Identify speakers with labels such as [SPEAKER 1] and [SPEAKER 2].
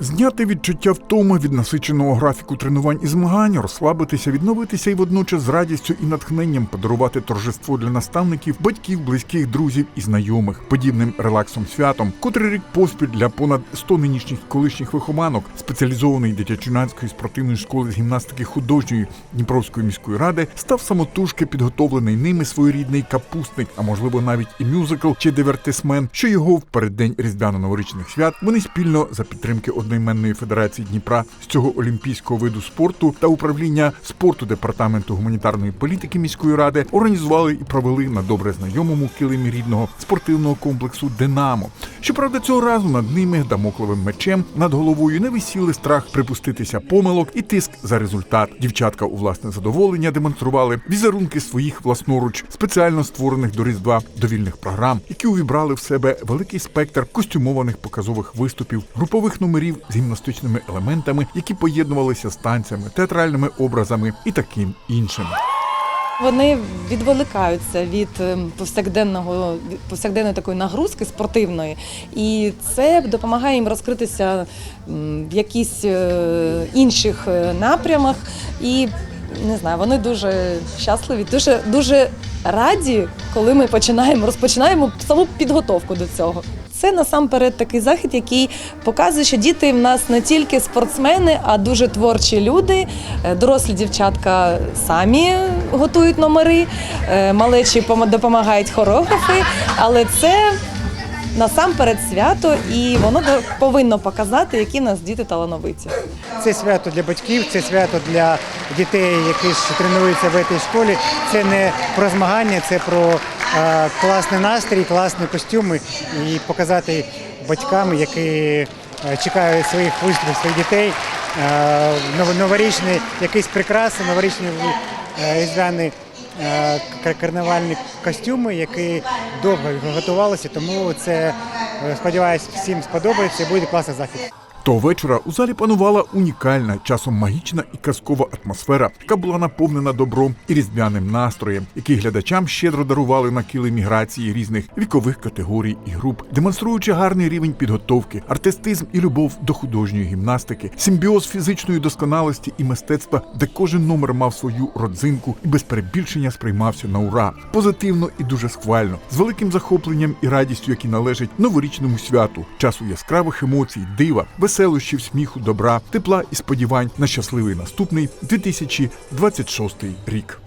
[SPEAKER 1] Зняти відчуття втоми від насиченого графіку тренувань і змагань, розслабитися, відновитися і водночас з радістю і натхненням подарувати торжество для наставників, батьків, близьких, друзів і знайомих, подібним релаксом святом, котрий рік поспіль для понад 100 нинішніх колишніх вихованок спеціалізованої дитячо-юнацької спортивної школи з гімнастики художньої Дніпровської міської ради став самотужки підготовлений ними своєрідний капустник, а можливо навіть і мюзикл чи дивертисмен, що його в переддень різдвяно-новорічних свят вони спільно за підтримки одноіменної федерації Дніпра з цього олімпійського виду спорту та управління спорту департаменту гуманітарної політики міської ради організували і провели на добре знайомому килимі рідного спортивного комплексу Динамо. Щоправда, цього разу над ними дамокловим мечем над головою не висіли страх припуститися помилок і тиск за результат. Дівчатка у власне задоволення демонстрували візерунки своїх власноруч спеціально створених до різдва довільних програм, які увібрали в себе великий спектр костюмованих показових виступів, групових номерів з гімнастичними елементами, які поєднувалися з танцями, театральними образами і таким іншим.
[SPEAKER 2] Вони відволікаються від ем, повсякденного повсякденної такої нагрузки спортивної, і це допомагає їм розкритися в якісь е, інших е, напрямах. І не знаю, вони дуже щасливі, дуже дуже раді, коли ми починаємо розпочинаємо саму підготовку до цього. Це насамперед такий захід, який показує, що діти в нас не тільки спортсмени, а дуже творчі люди. Е, Дорослі дівчатка самі готують номери, е, малечі допомагають хореографи, але це насамперед свято, і воно повинно показати, які нас діти талановиті.
[SPEAKER 3] Це свято для батьків, це свято для дітей, які тренуються в цій школі. Це не про змагання, це про класний настрій, класні костюми і показати батькам, які е, чекають своїх виступів, своїх дітей, нов- новорічні якісь прикраси, новорічні е, різдвяні е, карнавальні костюми, які довго готувалися. Тому це сподіваюся, всім сподобається і буде класний захід.
[SPEAKER 1] Того вечора у залі панувала унікальна, часом магічна і казкова атмосфера, яка була наповнена добром і різдвяним настроєм, який глядачам щедро дарували на кили міграції різних вікових категорій і груп, демонструючи гарний рівень підготовки, артистизм і любов до художньої гімнастики, симбіоз фізичної досконалості і мистецтва, де кожен номер мав свою родзинку і без перебільшення сприймався на ура, позитивно і дуже схвально, з великим захопленням і радістю, які належать новорічному святу, часу яскравих емоцій, дива, веселощів, сміху, добра, тепла і сподівань на щасливий наступний 2026 рік.